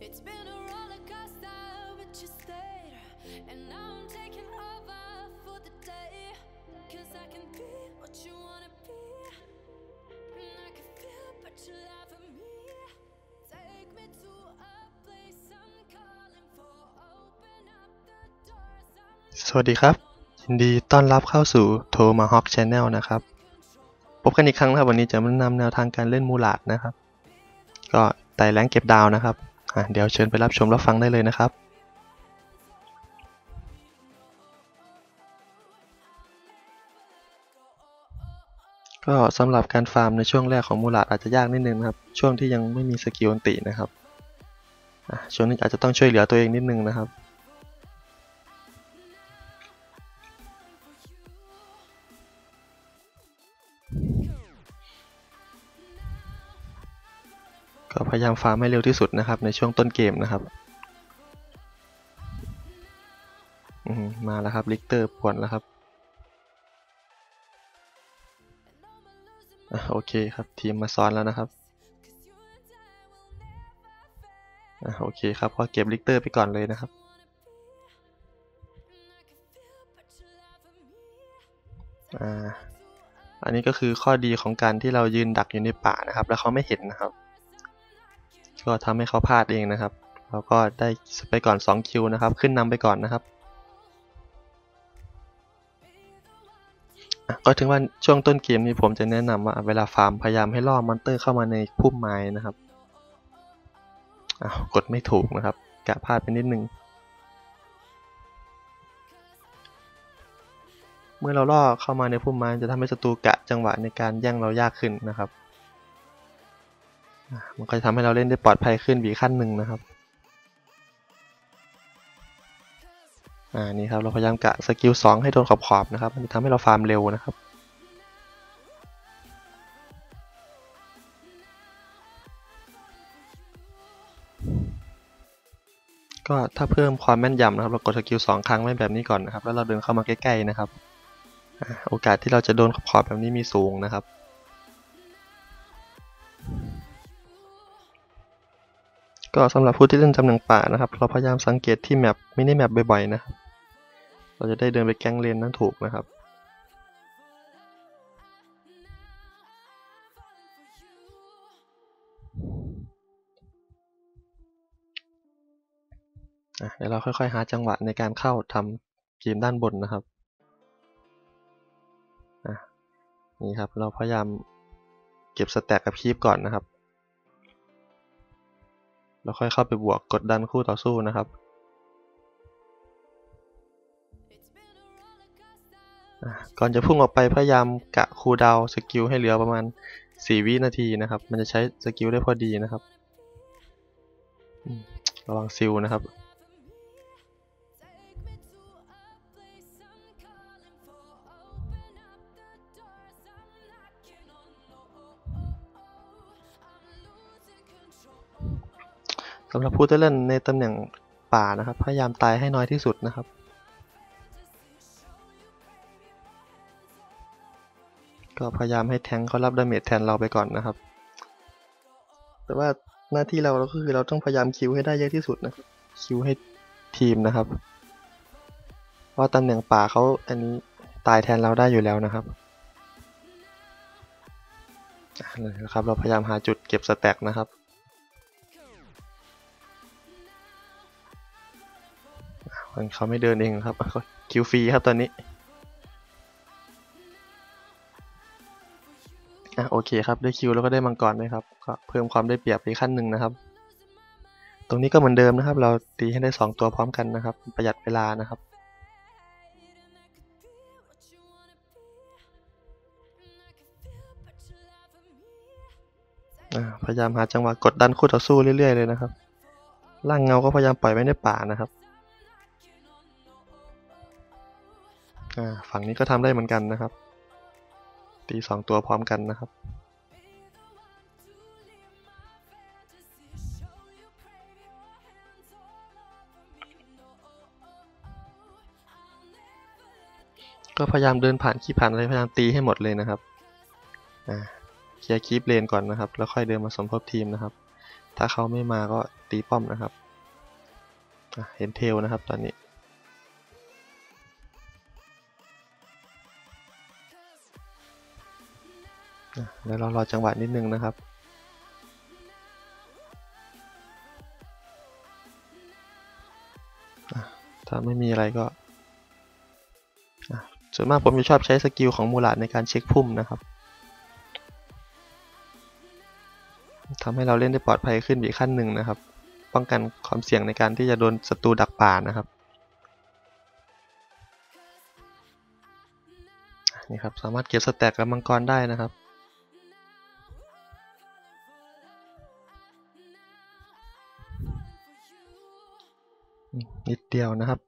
It's been a roller coaster, but you stayed. And now I'm taking over for the day. Cause I can be what you wanna be. And I can feel, but you love me. Take me to a place I'm calling for. Open up the doors. I'm สวัสดีครับ ยินดีต้อนรับเข้าสู่โทมาฮอ k ช Channel นะครับ พบกันอีกครั้งนะครับ วันนี้จะมานำแนวทางการเล่นมูลาดนะครับ ก็ไต่แรงเก็บดาวนะครับ เดี๋ยวเชิญไปรับชมรับฟังได้เลยนะครับก็สำหรับการฟาร์มในช่วงแรกของมูลาดอาจจะยากนิดนึงนะครับ ช่วงที่ยังไม่มีสกิลอันตินะครับช่วงนี้อาจจะต้องช่วยเหลือตัวเองนิดนึงนะครับ ก็พยายามฟาร์มให้เร็วที่สุดนะครับ ในช่วงต้นเกมนะครับมาแล้วครับลิกเตอร์ปวนแล้วครับอโอเคครับทีมมาซ้อนแล้วนะครับอโอเคครับก็เก็บลิกเตอร์ไปก่อนเลยนะครับอ่าอันนี้ก็คือข้อดีของการที่เรายืนดักอยู่ในป่านะครับ แล้วเขาไม่เห็นนะครับ ก็ทำให้เขาพลาดเองนะครับ เราก็ได้ไปก่อน2คิวนะครับ ขึ้นนำไปก่อนนะครับ ก็ถึงว่าช่วงต้นเกมนี้ผมจะแนะนำว่าเวลาฟาร์มพยายามให้ล่อมอนเตอร์เข้ามาในพุ่มไม้นะครับกดไม่ถูกนะครับ กะพลาดไปนิดนึงเมื่อเราล่อเข้ามาในพุ่มไม้จะทำให้ศัตรูกะจังหวะในการแย่งเรายากขึ้นนะครับ มันก็จะทำให้เราเล่นได้ปลอดภัยขึ้นอีกขั้นหนึ่งนะครับ อ่า นี่ครับ เราพยายามกะสกิลสองให้โดนขอบๆนะครับ มันจะทำให้เราฟาร์มเร็วนะครับก็ถ้าเพิ่มความแม่นยำนะครับ เรากดสกิลสองครั้งไว้แบบนี้ก่อนนะครับ แล้วเราเดินเข้ามาใกล้ๆนะครับอโอกาสที่เราจะโดนขอบๆแบบนี้มีสูงนะครับ ก็สำหรับผู้ที่เล่นตำแหน่งป่านะครับ เราพยายามสังเกตที่แมปมินิแมปบ่อยๆนะครับเราจะได้เดินไปแก๊งเลนนั้นถูกนะครับ เดี๋ยวเราค่อยๆ หาจังหวะในการเข้าทำเกมด้านบนนะครับนี่ครับ เราพยายามเก็บสแต็กกับคีบก่อนนะครับ แล้วค่อยเข้าไปบวกกดดันคู่ต่อสู้นะครับก่อนจะพุ่งออกไปพยายามกะคูดาวสกิลให้เหลือประมาณ 4 วินาทีนะครับ มันจะใช้สกิลได้พอดีนะครับ ระวังซิลนะครับ สำหรับผู้ที่เล่นในตำแหน่งป่านะครับ พยายามตายให้น้อยที่สุดนะครับ ก็พยายามให้แทงเขารับดาเมจแทนเราไปก่อนนะครับ แต่ว่าหน้าที่เราก็คือเราต้องพยายามคิวให้ได้เยอะที่สุดนะครับคิวให้ทีมนะครับเพราตำแหน่งป่าเขาอันนี้ตายแทนเราได้อยู่แล้วนะครับนะครับ เราพยายามหาจุดเก็บสแต็กนะครับ เขาไม่เดินเองครับคิวฟรีครับตอนนี้อะโอเคครับได้คิวแล้วก็ได้มังกรด้วยครับก็เพิ่มความได้เปรียบไปขั้นหนึ่งนะครับ ตรงนี้ก็เหมือนเดิมนะครับ เราตีให้ได้สองตัวพร้อมกันนะครับ ประหยัดเวลานะครับพยายามหาจังหวะกดดันคู่ต่อสู้เรื่อยๆเลยนะครับร่างเงาก็พยายามปล่อยไว้ในป่านะครับ ฝั่งนี้ก็ทำได้เหมือนกันนะครับ ตีสองตัวพร้อมกันนะครับ ก็พยายามเดินผ่านคีบผ่านอะไรพยายามตีให้หมดเลยนะครับเคลียร์คีบเลนก่อนนะครับ แล้วค่อยเดินมาสมทบทีมนะครับ ถ้าเขาไม่มาก็ตีป้อมนะครับเห็นเทลนะครับตอนนี้ อะแล้วเรารอจังหวะนิดนึงนะครับถ้าไม่มีอะไรก็ส่วนมากผมจะชอบใช้สกิลของมูลาดในการเช็คพุ่มนะครับทำให้เราเล่นได้ปลอดภัยขึ้นอีกขั้นหนึ่งนะครับ ป้องกันความเสี่ยงในการที่จะโดนศัตรูดักป่านะครับนี่ครับสามารถเก็บสแต็กกับมังกรได้นะครับ นิดเดียวนะครับ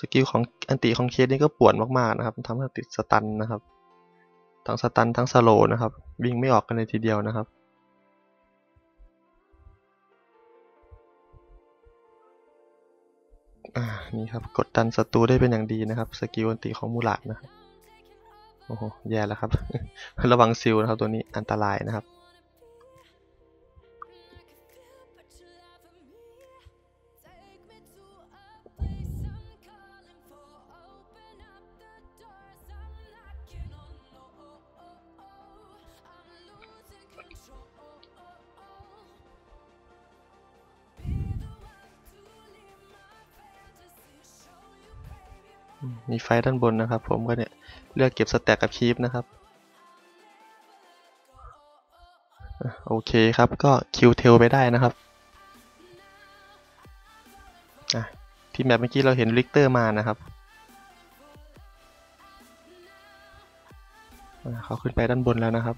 สกิลของอันติของเคสนี่ก็ปวนมากๆนะครับทำให้ติดสตันนะครับ ทั้งสตันทั้งสโลว์นะครับ วิ่งไม่ออกกันเลยทีเดียวนะครับอ่านี่ครับกดดันศัตรูได้เป็นอย่างดีนะครับ สกิลอันติของมูลาดนะครับ โอ้โหแย่แล้วครับ ระวังซิลนะครับตัวนี้อันตรายนะครับ มีไฟด้านบนนะครับ ผมก็เนี่ยเลือกเก็บสแต็กกับคีปนะครับโอเคครับก็คิวเทลไปได้นะครับที่แมปเมื่อกี้เราเห็นลิกเตอร์มานะครับเขาขึ้นไปด้านบนแล้วนะครับ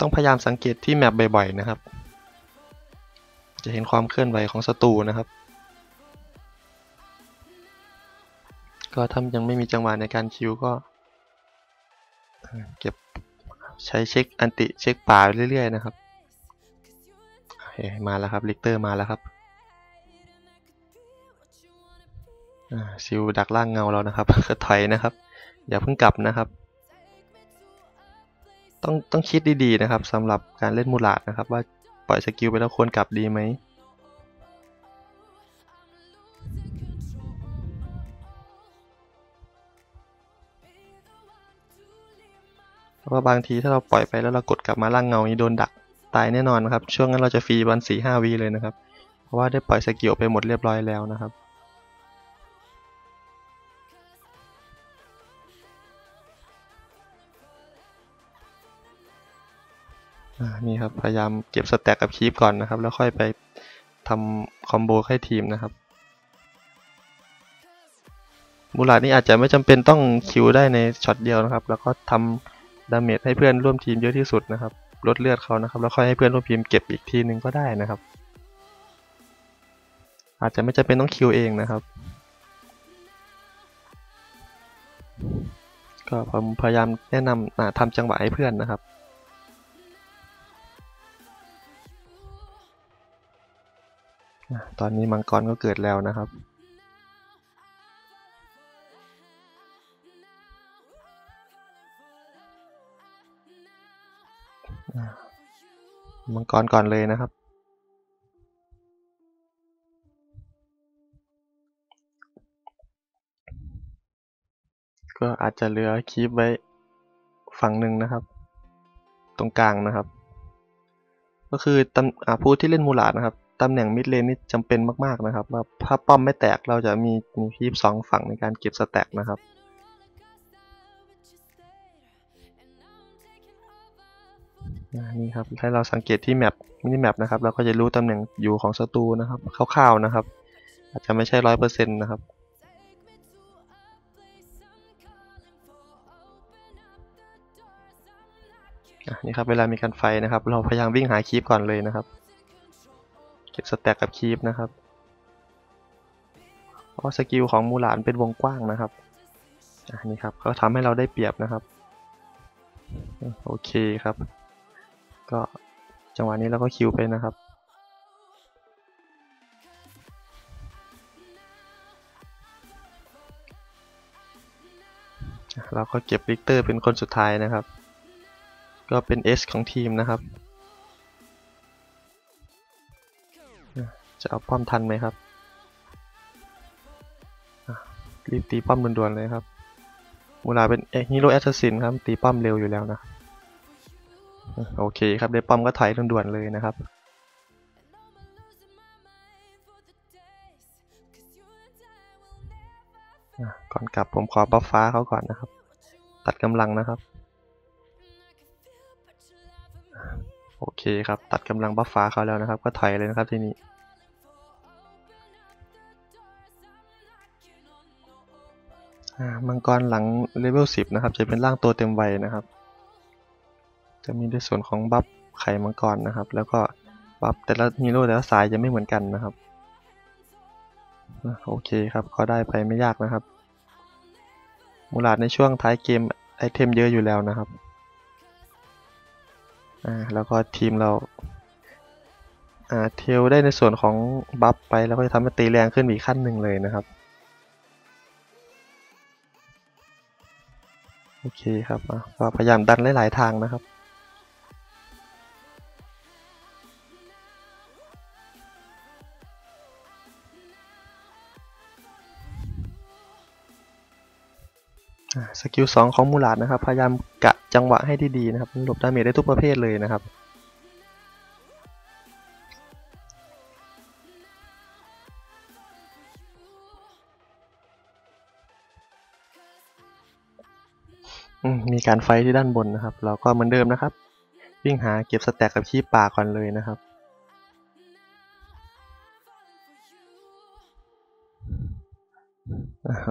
ต้องพยายามสังเกตที่แมปบ่อยๆนะครับ จะเห็นความเคลื่อนไหวของศัตรูนะครับ ก็ถ้ายังไม่มีจังหวะในการคิวก็เอ่อเก็บใช้เช็คอันติเช็คป่าเรื่อยๆนะครับโอเคมาแล้วครับลิกเตอร์มาแล้วครับอ่าซิลดักล่างเงาเรานะครับก็ถอยนะครับ อย่าเพิ่งกลับนะครับ ต้องต้องคิดดีๆนะครับสำหรับการเล่นมูลาดนะครับ ว่าปล่อยสกิลไปแล้วควรกลับดีไหม เพราะว่าบางทีถ้าเราปล่อยไปแล้วเรากดกลับมาล่างเงานี้โดนดักตายแน่นอนนะครับ ช่วงนั้นเราจะฟรีวันสี่ห้าวีเลยนะครับ เพราะว่าได้ปล่อยสกิลไปหมดเรียบร้อยแล้วนะครับนี่ครับพยายามเก็บสแต็กกับคีปก่อนนะครับ แล้วค่อยไปทำคอมโบให้ทีมนะครับมูลาดนี่อาจจะไม่จำเป็นต้องคิวได้ในช็อตเดียวนะครับ แล้วก็ทำ ดาเมจให้เพื่อนร่วมทีมเยอะที่สุดนะครับ ลดเลือดเขานะครับ แล้วค่อยให้เพื่อนร่วมทีมเก็บอีกทีนึงก็ได้นะครับ อาจจะไม่จำเป็นต้องคิวเองนะครับ ก็ผมพยายามแนะนำทำจังหวะให้เพื่อนนะครับตอนนี้มังกรก็เกิดแล้วนะครับ มังกรก่อนเลยนะครับ ก็อาจจะเหลือคีปไว้ฝั่งหนึ่งนะครับ ตรงกลางนะครับ ก็คือตำอผู้ที่เล่นมูลาดนะครับตำแหน่งมิดเลนนี่จำเป็นมาก ๆ นะครับว่าถ้าป้อมไม่แตกเราจะมีมีคีปสองฝั่งในการเก็บสแต็กนะครับ นี่ครับถ้าเราสังเกตที่แมปมินิแมปนะครับเราก็จะรู้ตำแหน่งอยู่ของศัตรูนะครับคร่าวๆนะครับ อาจจะไม่ใช่ร้อยเปอร์เซ็นต์นะครับนี่ครับเวลามีการไฟนะครับ เราพยายามวิ่งหาคีปก่อนเลยนะครับ เก็บสแต็กกับคีปนะครับเพราะสกิลของมูหลานเป็นวงกว้างนะครับอะนี่ครับก็ทำให้เราได้เปรียบนะครับ โอเคครับ ก็จังหวะนี้เราก็คิวไปนะครับ เราก็เก็บลิกเตอร์เป็นคนสุดท้ายนะครับ ก็เป็น S ของทีมนะครับ จะเอาป้อมทันไหมครับ รีบตีป้อมด่วนๆเลยครับมูลาเป็นฮีโร่แอสซัสซินครับ ตีป้อมเร็วอยู่แล้วนะ โอเคครับได้ป้อมก็ถอยด่วนๆเลยนะครับก่อนกลับผมขอบัฟฟ้าเขาก่อนนะครับ ตัดกำลังนะครับ โอเคครับ ตัดกำลังบัฟฟ้าเขาแล้วนะครับ ก็ถอยเลยนะครับทีนี้อ่มังกรหลังเลเวล10 นะครับ จะเป็นร่างตัวเต็มวัยนะครับ จะมีในส่วนของบัฟไข่มังกรนะครับ แล้วก็บัฟแต่ละฮีโร่แต่ละสายจะไม่เหมือนกันนะครับโอเคครับก็ได้ไปไม่ยากนะครับ มูลาดในช่วงท้ายเกมไอเทมเยอะอยู่แล้วนะครับอ่าแล้วก็ทีมเราอ่าเทลได้ในส่วนของบัฟไปแล้วก็จะทำให้ตีแรงขึ้นอีกขั้นหนึ่งเลยนะครับโอเคครับก็พยายามดันหลายๆทางนะครับ สกิล2ของมูลาดนะครับ พยายามกะจังหวะให้ดีๆนะครับหลบดาเมจได้ทุกประเภทเลยนะครับมีการไฟท์ที่ด้านบนนะครับ เราก็เหมือนเดิมนะครับ วิ่งหาเก็บสแต็กกับขี้ป่าก่อนเลยนะครับ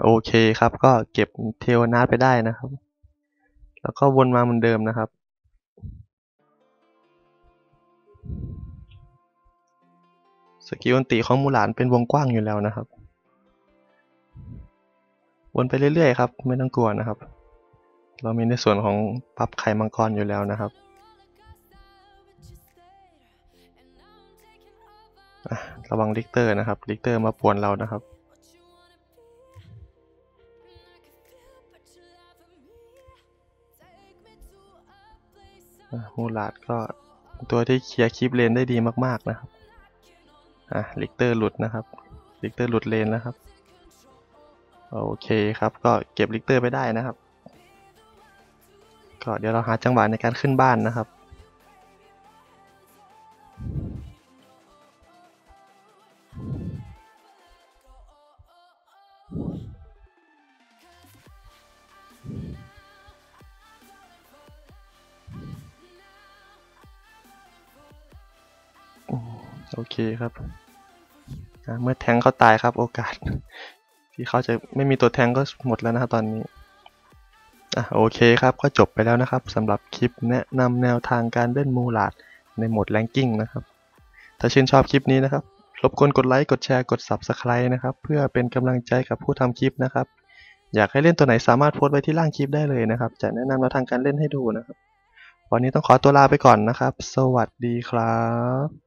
โอเคครับ ก็เก็บเทลนาร์ไปได้นะครับ แล้วก็วนมาเหมือนเดิมนะครับ สกิลอันติของมูหลานเป็นวงกว้างอยู่แล้วนะครับ วนไปเรื่อยๆครับ ไม่ต้องกลัวนะครับ เรามีในส่วนของปรับไข่มังกรอยู่แล้วนะครับระวังลิกเตอร์นะครับ ลิกเตอร์มาป่วนเรานะครับ มูลาดก็ตัวที่เคลียร์คลิปเลนได้ดีมากๆนะครับ อะลิกเตอร์หลุดนะครับลิกเตอร์หลุดเลนนะครับ โอเคครับ ก็เก็บลิกเตอร์ไปได้นะครับ ก็เดี๋ยวเราหาจังหวะในการขึ้นบ้านนะครับ โอเคครับ เมื่อแทงเขาตายครับโอกาส ที่เขาจะไม่มีตัวแทงก็หมดแล้วนะครับตอนนี้อะโอเคครับก็จบไปแล้วนะครับสำหรับคลิปแนะนำแนวทางการเล่นมูลาดในโหมดแรงกิ้งนะครับ ถ้าชื่นชอบคลิปนี้นะครับรบกวนกดไลค์กดแชร์กด Subscribe นะครับ เพื่อเป็นกำลังใจกับผู้ทำคลิปนะครับ อยากให้เล่นตัวไหนสามารถโพสต์ไว้ที่ล่างคลิปได้เลยนะครับ จะแนะนำแนวทางการเล่นให้ดูนะครับ วันนี้ต้องขอตัวลาไปก่อนนะครับ สวัสดีครับ